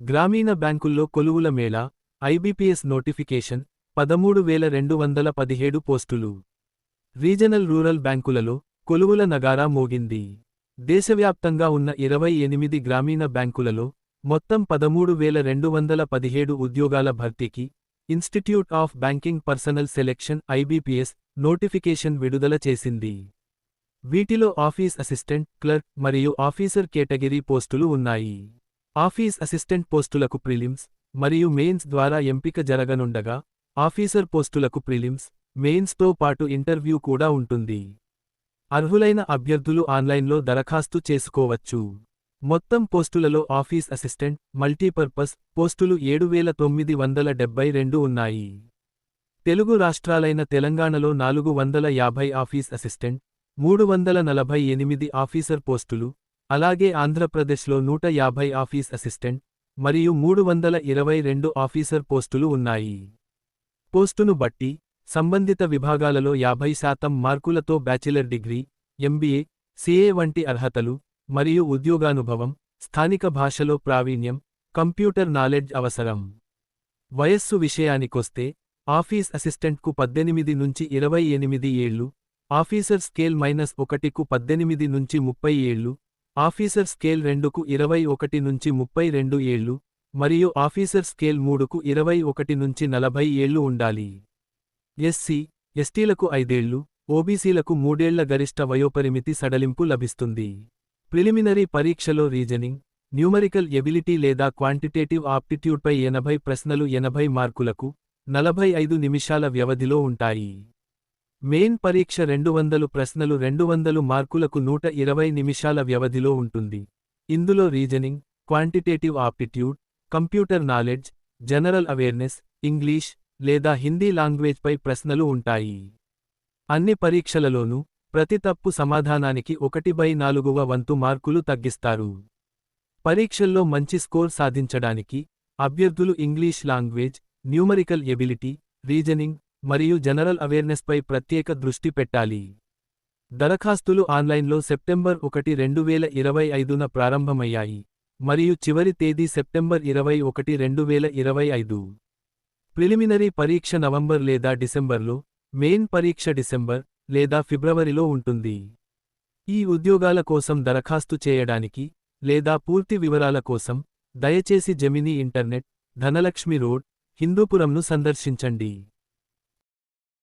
గ్రామీణ బ్యాంకుల్లో కొలువుల Mela IBPS notification పదమూడు వేల రెండు వందల పదిహేడు పోస్టులు. రీజనల్ రూరల్ బ్యాంకులలో కొలువుల నగారా మోగింది. దేశవ్యాప్తంగా ఉన్న ఇరవై ఎనిమిది గ్రామీణ బ్యాంకులలో మొత్తం పదమూడు వేల రెండు వందల పదిహేడు ఉద్యోగాల భర్తీకి institute of banking personnel selection IBPS notification విడుదల చేసింది. వీటిలో ఆఫీస్ అసిస్టెంట్ క్లర్క్ మరియు ఆఫీసర్ కేటగిరీ పోస్టులు ఉన్నాయి. ఆఫీస్ అసిస్టెంట్ పోస్టులకు ప్రిలిమ్స్ మరియు మెయిన్స్ ద్వారా ఎంపిక జరగనుండగా ఆఫీసర్ పోస్టులకు ప్రిలిమ్స్ మెయిన్స్తో పాటు ఇంటర్వ్యూ కూడా ఉంటుంది. అర్హులైన అభ్యర్థులు ఆన్లైన్లో దరఖాస్తు చేసుకోవచ్చు. మొత్తం పోస్టులలో ఆఫీస్ అసిస్టెంట్ మల్టీపర్పస్ పోస్టులు ఏడు వేల తొమ్మిది వందల డెబ్బై రెండు ఉన్నాయి. తెలుగు రాష్ట్రాలైన తెలంగాణలో నాలుగు వందల యాభై ఆఫీస్ అసిస్టెంట్ మూడు వందల నలభై ఎనిమిది ఆఫీసర్ పోస్టులు అలాగే ఆంధ్రప్రదేశ్లో నూట యాభై ఆఫీస్ అసిస్టెంట్ మరియు మూడు వందల ఇరవై రెండు ఆఫీసర్ పోస్టులు ఉన్నాయి. పోస్టును బట్టి సంబంధిత విభాగాలలో యాభై శాతం మార్కులతో బ్యాచిలర్ డిగ్రీ ఎంబీఏ సిఏ వంటి అర్హతలు మరియు ఉద్యోగానుభవం స్థానిక భాషలో ప్రావీణ్యం కంప్యూటర్ నాలెడ్జ్ అవసరం. వయస్సు విషయానికొస్తే ఆఫీస్ అసిస్టెంట్కు పద్దెనిమిది నుంచి ఇరవై ఎనిమిది ఏళ్ళు ఆఫీసర్ స్కేల్ మైనస్ ఒకటికు పద్దెనిమిది నుంచి ముప్పై ఏళ్ళు ఆఫీసర్ స్కేల్ రెండుకు ఇరవై ఒకటి నుంచి ముప్పై రెండు ఏళ్ళు మరియు ఆఫీసర్ స్కేల్ మూడుకు ఇరవై ఒకటి నుంచి నలభై ఏళ్ళు ఉండాలి. ఎస్సీ ఎస్టీలకు ఐదేళ్ళు ఓబీసీలకు మూడేళ్ళ గరిష్ట వయోపరిమితి సడలింపు లభిస్తుంది. ప్రిలిమినరీ పరీక్షలో రీజనింగ్ న్యూమరికల్ ఎబిలిటీ లేదా క్వాంటిటేటివ్ ఆప్టిట్యూడ్పై ఎనభై ప్రశ్నలు ఎనభై మార్కులకు నలభై ఐదు నిమిషాల వ్యవధిలో ఉంటాయి. మెయిన్ పరీక్ష రెండు వందలు ప్రశ్నలు రెండు వందలు మార్కులకు నూట ఇరవై నిమిషాల వ్యవధిలో ఉంటుంది. ఇందులో reasoning quantitative aptitude computer knowledge general awareness English లేదా హిందీ లాంగ్వేజ్పై ప్రశ్నలు ఉంటాయి. అన్ని పరీక్షలలోనూ ప్రతి తప్పు సమాధానానికి ఒకటి బై నాలుగువ వంతు మార్కులు తగ్గిస్తారు. పరీక్షల్లో మంచి స్కోర్ సాధించడానికి అభ్యర్థులు English language numerical ability reasoning మరియు జనరల్ అవేర్నెస్పై ప్రత్యేక దృష్టి పెట్టాలి. దరఖాస్తులు ఆన్లైన్లో సెప్టెంబర్ ఒకటి రెండు వేల ఇరవై ఐదున ప్రారంభమయ్యాయి మరియు చివరి తేదీ సెప్టెంబర్ ఇరవై ఒకటి రెండు వేల ఇరవై ఐదు. ప్రిలిమినరీ పరీక్ష నవంబర్ లేదా డిసెంబర్లో మెయిన్ పరీక్ష డిసెంబర్ లేదా ఫిబ్రవరిలో ఉంటుంది. ఈ ఉద్యోగాల కోసం దరఖాస్తు చేయడానికి లేదా పూర్తి వివరాల కోసం దయచేసి జమినీ ఇంటర్నెట్ ధనలక్ష్మి రోడ్ హిందూపురంను సందర్శించండి.